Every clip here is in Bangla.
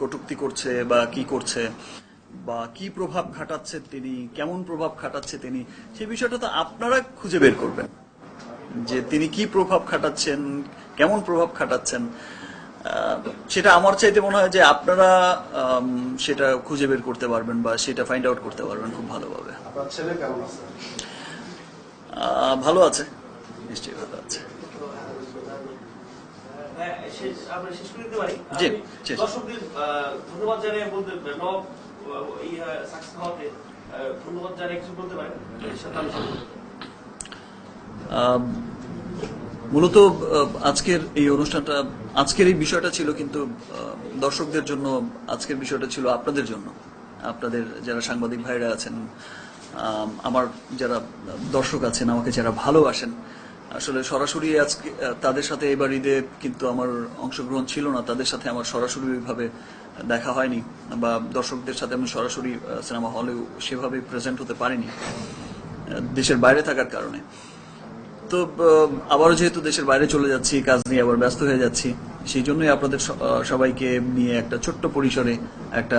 কটূক্তি করছে বা কি করছে বা কি প্রভাব খাটাচ্ছে তিনি কেমন প্রভাব খাটাচ্ছে তিনি সেই বিষয়টা তো আপনারা খুঁজে বের করবেন। যে তিনি কি প্রভাব খাটাচ্ছেন কেমন প্রভাব খাটাচ্ছেন সেটা আমার চাইতে মনে হয় যে আপনারা সেটা খুঁজে বের করতে পারবেন বা সেটা ফাইন্ড আউট করতে পারবেন খুব ভালোভাবে। কেমন ভালো আছে। নিশ্চয়ই ভালো আছে। শেষ- আমরা শেষ করে দিতে পারি। জি, আমি শেষ। দর্শকদের আহ, ধন্যবাদ জানিয়ে বলতে নব এই সাকসেস হওয়াতে ধন্যবাদ জানিয়ে কিছু বলতে পারেন এর সাথে আমি শেষ করব। আম, মূলত আজকের এই অনুষ্ঠানটা আজকের এই বিষয়টা ছিল কিন্তু দর্শকদের জন্য আজকের বিষয়টা ছিল আপনাদের জন্য আপনাদের যারা সাংবাদিক ভাইরা আছেন আম, আমার যারা দর্শক আছেন আমাকে যারা ভালোবাসেন আসলে সরাসরি আজকে তাদের সাথে এবার ঈদে কিন্তু আমার অংশগ্রহণ ছিল না, তাদের সাথে আমার সরাসরি ভাবে দেখা হয়নি বা দর্শকদের সাথে আমি সরাসরি সিনেমা হলেও সেভাবে প্রেজেন্ট হতে পারিনি দেশের বাইরে থাকার কারণে। তো আবারও যেহেতু দেশের বাইরে চলে যাচ্ছি, কাজ নিয়ে আবার ব্যস্ত হয়ে যাচ্ছি, সেই জন্যই আপনাদের সবাইকে নিয়ে একটা ছোট্ট পরিসরে একটা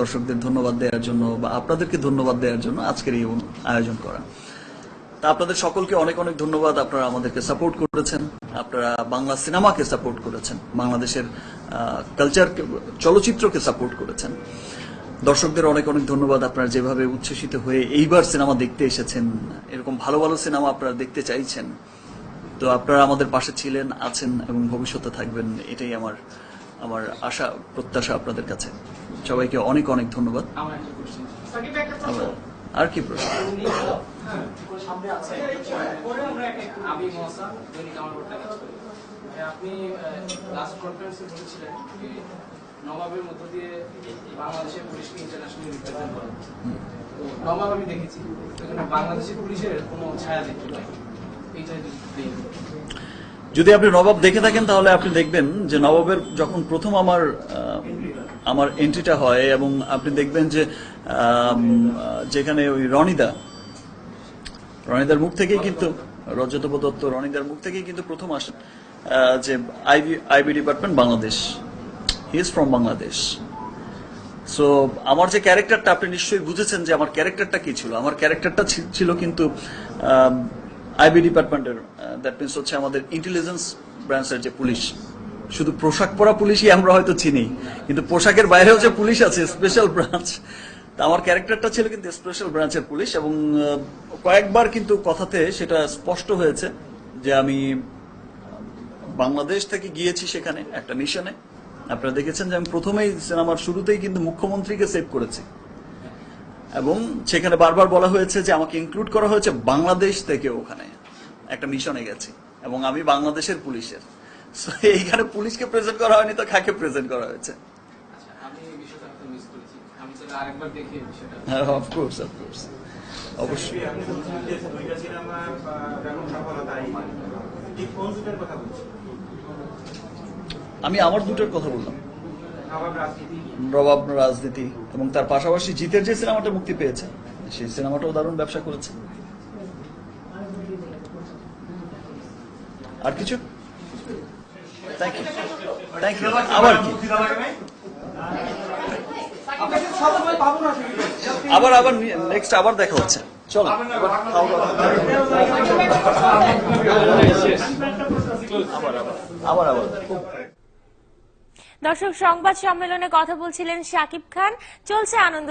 দর্শকদের ধন্যবাদ দেওয়ার জন্য বা আপনাদেরকে ধন্যবাদ দেওয়ার জন্য আজকের এই আয়োজন করা। তা আপনাদের সকলকে অনেক অনেক ধন্যবাদ। আপনারা আমাদেরকে সাপোর্ট করেছেন। আপনারা বাংলা সিনেমাকে সাপোর্ট করেছেন। বাংলাদেশের কালচার চলচ্চিত্রকে সাপোর্ট করেছেন। দর্শকদের অনেক অনেক ধন্যবাদ। আপনারা যেভাবে উচ্ছ্বসিত হয়ে এইবার সিনেমা দেখতে এসেছেন এরকম ভালো ভালো সিনেমা আপনারা দেখতে চাইছেন। তো আপনারা আমাদের পাশে ছিলেন আছেন এবং ভবিষ্যতে থাকবেন এটাই আমার আমার আশা প্রত্যাশা আপনাদের কাছে। সবাইকে অনেক অনেক ধন্যবাদ। আর কি প্রশ্ন? আপনি লাস্ট কনফারেন্সে বলেছিলেন নবাবের মধ্য দিয়ে বাংলাদেশের পুলিশকে ইন্টারন্যাশনাল রিপ্রেজেন্ট করা তো নবাব আমি দেখেছি বাংলাদেশের পুলিশের কোনো ছায়া দেখতে পাই যদি আপনি নবাব দেখে থাকেন, তাহলে আপনি দেখবেন যে নবাবের যখন প্রথম আমার আমার এন্ট্রিটা হয় এবং আপনি দেখবেন যে যেখানে ওই রনিদা, রনিদার মুখ থেকেই কিন্তু রজতব দত্ত রনিদার মুখ থেকেই কিন্তু প্রথম আসেন যে IB IB department Bangladesh. He is from Bangladesh. So আমার যে ক্যারেক্টারটা আপনি নিশ্চয়ই বুঝেছেন যে আমার ক্যারেক্টারটা কি ছিল। আমার ক্যারেক্টারটা ছিল কিন্তু আইবি ডিপার্টমেন্টের দ্যাট মিনস হচ্ছে আমাদের ইন্টেলিজেন্স ব্রাঞ্চের যে পুলিশ, শুধু পোশাক পরা পুলিশই আমরা হয়তো চিনি, কিন্তু পোশাকের বাইরেও যে পুলিশ আছে স্পেশাল ব্রাঞ্চ আমার ক্যারেক্টারটা ছিল কিন্তু স্পেশাল ব্রাঞ্চের পুলিশ এবং কয়েকবার কিন্তু কথাতে সেটা স্পষ্ট হয়েছে যে আমি বাংলাদেশ থেকে গিয়েছি সেখানে একটা মিশনে। আপনারা দেখেছেন যে আমি প্রথমেই সিনেমার শুরুতেই কিন্তু মুখ্যমন্ত্রীকে সেভ করেছি। এবং সেখানে বারবার বলা হয়েছে যে আমাকে ইনক্লুড করা হয়েছে বাংলাদেশ থেকে ওখানে। একটা মিশনে গেছি। এবং আমি বাংলাদেশের পুলিশের। এইখানে পুলিশকে প্রেজেন্ট করা হয়নি তো কাকে প্রেজেন্ট করা হয়েছে? আচ্ছা আমি এই বিষয়টা হয়তো মিস করেছি। আমি সেটা আরেকবার দেখে বিষয়টা। হ্যাঁ অফকোর্স অফকোর্স অবশ্যই। আমি আমার দুটোর কথা বললাম। রবাব রাজনীতি এবং তার পাশাপাশি জিতের যে সিনেমাটা মুক্তি পেয়েছে, সেই সিনেমাটাও দারুণ ব্যবসা করেছে। আর কিছু? থ্যাংক ইউ আবার কি? আবার আবার নেক্সট আবার দেখা হচ্ছে। চলো। আবার আবার আবার আবার। দর্শক সংবাদ সম্মেলনে কথা বলছিলেন শাকিব খান। চলছে আনন্দ